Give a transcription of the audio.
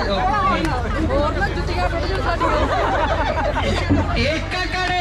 ਹੋਰ ਨਾ ਜੁੱਤੀਆਂ ਫੜ ਜੂ एक ਇੱਕ करे